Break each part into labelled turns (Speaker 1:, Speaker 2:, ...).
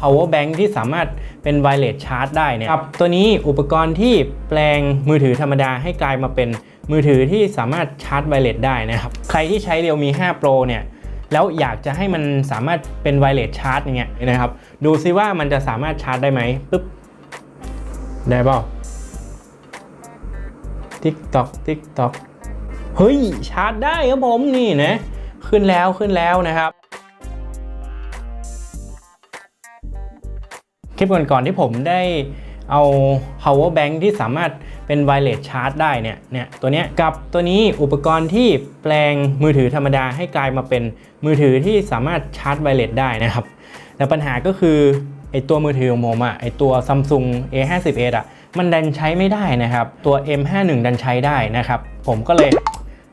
Speaker 1: power bank ที่สามารถเป็น wireless charge ได้เนี่ยครับตัวนี้อุปกรณ์ที่แปลงมือถือธรรมดาให้กลายมาเป็นมือถือที่สามารถชาร์จ wireless ได้นะครับ ใครที่ใช้ Realme 5 Pro เนี่ยแล้วอยากจะให้มันสามารถเป็น wireless charge อย่างเงี้ยนะครับ ดูซิว่ามันจะสามารถชาร์จได้ไหมปึ๊บได้เปล่าติ๊กตอกติ๊กตอกเฮ้ย ชาร์จได้ครับผมนี่นะ ขึ้นแล้วขึ้นแล้วนะครับ คลิปก่อนๆที่ผมได้เอา power bank ที่สามารถเป็น wireless charge ได้เนี่ยเนี่ยตัวเนี้ยกับตัวนี้อุปกรณ์ที่แปลงมือถือธรรมดาให้กลายมาเป็นมือถือที่สามารถชาร์จ wireless ได้นะครับ แต่ปัญหาก็คือไอตัวมือถือของผมอะไอตัว Samsung A51 อะมันดันใช้ไม่ได้นะครับ ตัว M51 ดันใช้ได้นะครับ ผมก็เลย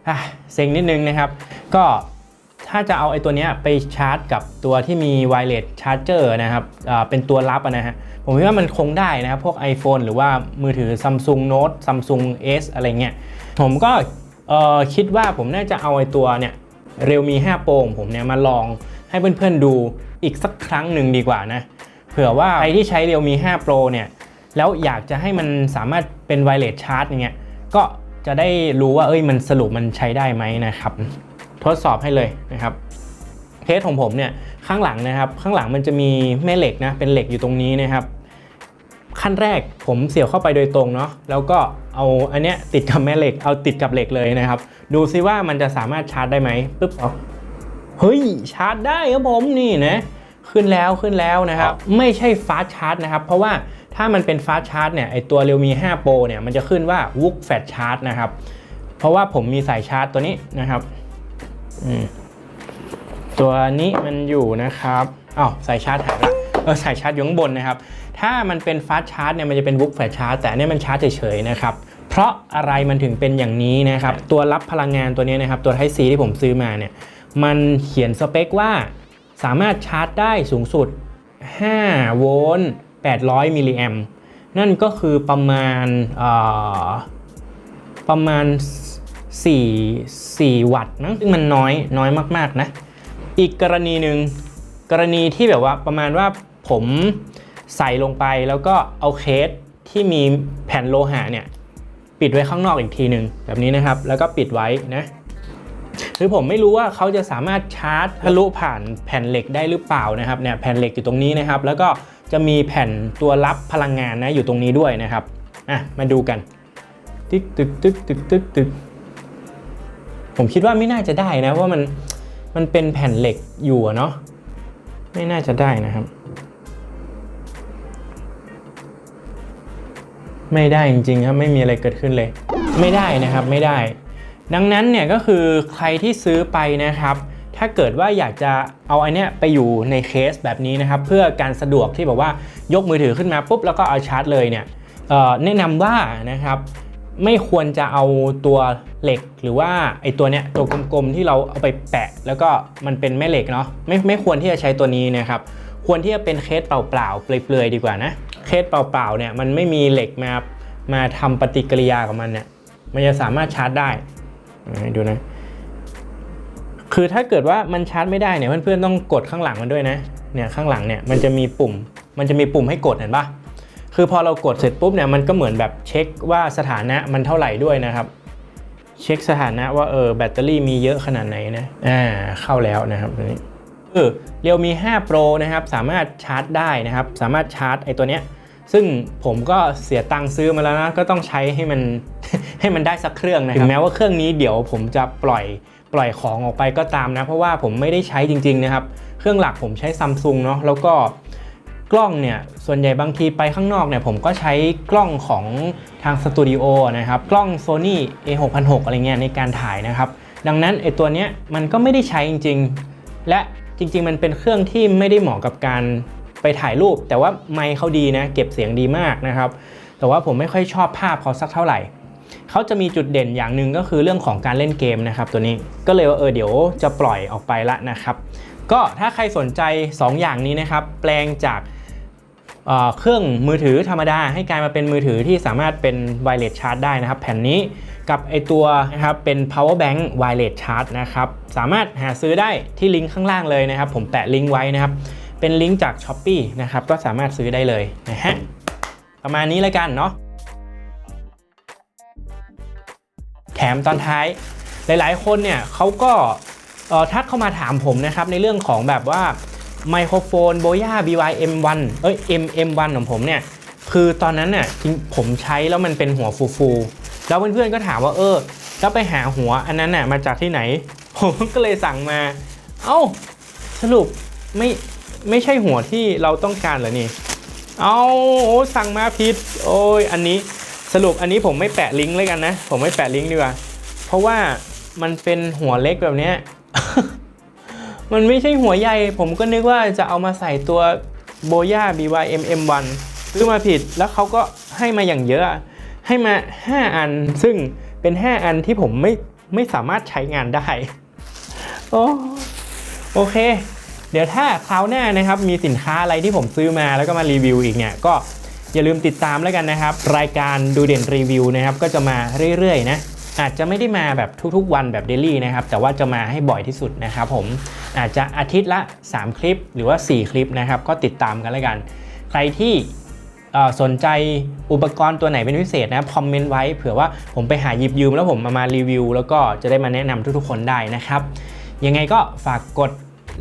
Speaker 1: อะเซ็งนิดนึงนะครับ ก็ ถ้าจะเอาไอ้ตัวนี้ไปชาร์จกับตัวที่มี wireless charger นะครับเป็นตัวรับนะฮะผมคิดว่ามันคงได้นะครับ พวก iPhone หรือว่ามือถือ Samsung Note Samsung S อะไรเงี้ยผมก็คิดว่าผมน่าจะเอาไอ้ตัวเนี่ย Realme 5 Pro ของผมเนี่ยมาลองให้เพื่อนๆดูอีกสักครั้งหนึ่งดีกว่านะ เผื่อว่าใครที่ใช้ Realme 5 Pro เนี่ยแล้วอยากจะให้มันสามารถเป็น wireless charge อย่างเงี้ยก็จะได้รู้ว่าเอ้ยมันสรุปมันใช้ได้ไหมนะครับ ทดสอบให้เลยนะครับเคสของผมเนี่ยข้างหลังนะครับ ข้างหลังมันจะมีแม่เหล็กนะเป็นเหล็กอยู่ตรงนี้นะครับ ขั้นแรกผมเสียบเข้าไปโดยตรงเนาะแล้วก็เอาอันเนี้ยติดกับแม่เหล็กเอาติดกับเหล็กเลยนะครับ ดูซิว่ามันจะสามารถชาร์จได้ไหมปึ๊บเอาเฮ้ยชาร์จได้ครับผมนี่นะขึ้นแล้วขึ้นแล้วนะครับ ไม่ใช่ฟาสชาร์จนะครับ เพราะว่าถ้ามันเป็นฟาสชาร์จเนี่ยไอตัว Realme 5 Pro เนี่ยมันจะขึ้นว่า w o o k Fast Charge นะครับ เพราะว่าผมมีสายชาร์จตัวนี้นะครับอืม ตัวนี้มันอยู่นะครับอ้าวสายชาร์จหายละเออสายชาร์จอยู่ข้างบนนะครับ ถ้ามันเป็นฟาสชาร์จเนี่ยมันจะเป็นบุ๊กแฟชาร์จแต่เนี่ยมันชาร์จเฉยๆนะครับ เพราะอะไรมันถึงเป็นอย่างนี้นะครับ ตัวรับพลังงานตัวนี้นะครับ ตัว Type C ที่ผมซื้อมาเนี่ย มันเขียนสเปคว่าสามารถชาร์จได้สูงสุด 5 โวลต์ 800 มิลลิแอมนั่นก็คือประมาณประมาณ 4 4 วัตต์มั้งซึ่งมันน้อยน้อยมาก ๆ นะ อีกกรณีหนึ่งกรณีที่แบบว่าประมาณว่าผมใส่ลงไปแล้วก็เอาเคสที่มีแผ่นโลหะเนี่ย ปิดไว้ข้างนอกอีกทีหนึ่งแบบนี้นะครับ แล้วก็ปิดไว้นะหรือผมไม่รู้ว่าเขาจะสามารถชาร์จทะลุผ่านแผ่นเหล็กได้หรือเปล่านะครับเนี่ยแผ่นเหล็กอยู่ตรงนี้นะครับ แล้วก็จะมีแผ่นตัวรับพลังงานนะอยู่ตรงนี้ด้วยนะครับอะมาดูกัน ตึกตึกตึกตึกตึกตึก ผมคิดว่าไม่น่าจะได้นะเพราะมันมันเป็นแผ่นเหล็กอยู่เนาะไม่น่าจะได้นะครับ ไม่ได้จริงๆครับไม่มีอะไรเกิดขึ้นเลย ไม่ได้นะครับไม่ได้ ดังนั้นเนี่ยก็คือใครที่ซื้อไปนะครับ ถ้าเกิดว่าอยากจะเอาอันเนี้ยไปอยู่ในเคสแบบนี้นะครับ เพื่อการสะดวกที่แบบว่ายกมือถือขึ้นมาปุ๊บแล้วก็เอาชาร์จเลยเนี่ยแนะนำว่านะครับ ไม่ควรจะเอาตัวเหล็กหรือว่าไอตัวเนี้ยตัวกลมๆที่เราเอาไปแปะ แล้วก็มันเป็นแม่เหล็กเนาะไม่ไม่ควรที่จะใช้ตัวนี้นะครับควรที่จะเป็นเคสเปล่าๆเปลือยๆดีกว่านะเคสเปล่าๆเนี่ยมันไม่มีเหล็กมามาทำปฏิกิริยากับมันเนี่ยมันจะสามารถชาร์จได้ดูนะคือถ้าเกิดว่ามันชาร์จไม่ได้เนี่ยเพื่อนๆต้องกดข้างหลังมันด้วยนะเนี่ยข้างหลังเนี่ยมันจะมีปุ่มมันจะมีปุ่มให้กดเห็นปะ คือพอเรากดเสร็จปุ๊บเนี่ยมันก็เหมือนแบบเช็คว่าสถานะมันเท่าไหร่ด้วยนะครับเช็คสถานะว่าเออแบตเตอรี่มีเยอะขนาดไหนนะอ่าเข้าแล้วนะครับนี้เออเรียวมี 5 Pro นะครับสามารถชาร์จได้นะครับ สามารถชาร์จไอตัวเนี้ยซึ่งผมก็เสียตังค์ซื้อมาแล้วนะก็ต้องใช้ให้มันให้มันได้สักเครื่องนะครับถึงแม้ว่าเครื่องนี้เดี๋ยวผมจะปล่อยปล่อยของออกไปก็ตามนะ เพราะว่าผมไม่ได้ใช้จริง ๆนะครับ เครื่องหลักผมใช้ซัมซุงเนาะแล้วก็ กล้องเนี่ยส่วนใหญ่บางทีไปข้างนอกเนี่ยผมก็ใช้กล้องของทางสตูดิโอนะครับกล้อง Sony A 6 0 0อะไรเงี้ยในการถ่ายนะครับ ดังนั้นไอตัวเนี้ยมันก็ไม่ได้ใช้จริง ๆ และจริง ๆ มันเป็นเครื่องที่ไม่ได้เหมาะกับการไปถ่ายรูป แต่ว่าไมค์เขาดีนะเก็บเสียงดีมากนะครับ แต่ว่าผมไม่ค่อยชอบภาพเขาสักเท่าไหร่เขาจะมีจุดเด่นอย่างหนึ่งก็คือเรื่องของการเล่นเกมนะครับตัวนี้ก็เลยว่าเออเดี๋ยวจะปล่อยออกไปละนะครับ ก็ถ้าใครสนใจ 2 อย่างนี้นะครับ แปลงจาก เครื่องมือถือธรรมดา ให้กลายมาเป็นมือถือที่สามารถเป็น wireless charge ได้นะครับ แผ่นนี้กับไอตัวนะครับเป็น power bank wireless charge นะครับสามารถหาซื้อได้ที่ลิงก์ข้างล่างเลยนะครับ ผมแปะลิงก์ไว้นะครับ เป็นลิงก์จาก s h อ p e e นะครับก็สามารถซื้อได้เลยนะฮะประมาณนี้แล้วกันเนาะแถมตอนท้าย หลาย ๆ คนเนี่ยเขาก็เอ่อทักเข้ามาถามผมนะครับในเรื่องของแบบว่า ไมโครโฟน Boya BYM1 เอ้ย MM1 ของผมเนี่ย คือตอนนั้นน่ะจริงผมใช้แล้วมันเป็นหัวฟูๆ แล้วเพื่อนๆก็ถามว่าเออ แล้วไปหาหัวอันนั้นน่ะมาจากที่ไหน ผมก็เลยสั่งมา เอ้า สรุปไม่ไม่ใช่หัวที่เราต้องการเหรอนี่ เอาโอ้สั่งมาผิด โอ้ยอันนี้สรุปอันนี้ผมไม่แปะลิงก์เลยกันนะ ผมไม่แปะลิงก์ดีกว่า เพราะว่ามันเป็นหัวเล็กแบบเนี้ย มันไม่ใช่หัวใหญ่ผมก็นึกว่าจะเอามาใส่ตัวโบย่า BYM M1 ซื้อมาผิดแล้วเขาก็ให้มาอย่างเยอะ ให้มา 5 อัน ซึ่งเป็น 5 อันที่ผมไม่ไม่สามารถใช้งานได้โอ้โอเค เดี๋ยวถ้าคราวหน้านะครับ มีสินค้าอะไรที่ผมซื้อมาแล้วก็มารีวิวอีกเนี่ย ก็อย่าลืมติดตามแล้วกันนะครับ รายการดูเด่นรีวิวนะครับ ก็จะมาเรื่อยๆนะ อาจจะไม่ได้มาแบบทุกๆ วันแบบเดลี่นะครับ แต่ว่าจะมาให้บ่อยที่สุดนะครับผมอาจจะอาทิตย์ละ 3 คลิปหรือว่า 4 คลิปนะครับ ก็ติดตามกันแล้วกัน ใครที่สนใจอุปกรณ์ตัวไหนเป็นพิเศษนะครับคอมเมนต์ไว้เผื่อว่าผมไปหาหยิบยืมแล้วผมมามารีวิว แล้วก็จะได้มาแนะนำทุกๆ คนได้นะครับ ยังไงก็ฝากกด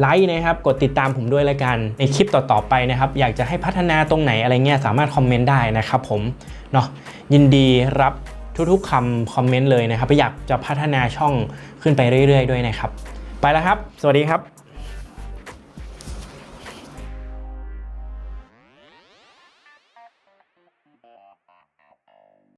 Speaker 1: ไลค์นะครับ กดติดตามผมด้วยละกัน ในคลิปต่อๆไปนะครับ อยากจะให้พัฒนาตรงไหนอะไรเงี้ยสามารถคอมเมนต์ได้นะครับผม เนาะยินดีรับ ทุกๆคำคอมเมนต์เลยนะครับอยากจะพัฒนาช่องขึ้นไปเรื่อย ๆ ด้วยนะครับ ไปแล้วครับ สวัสดีครับ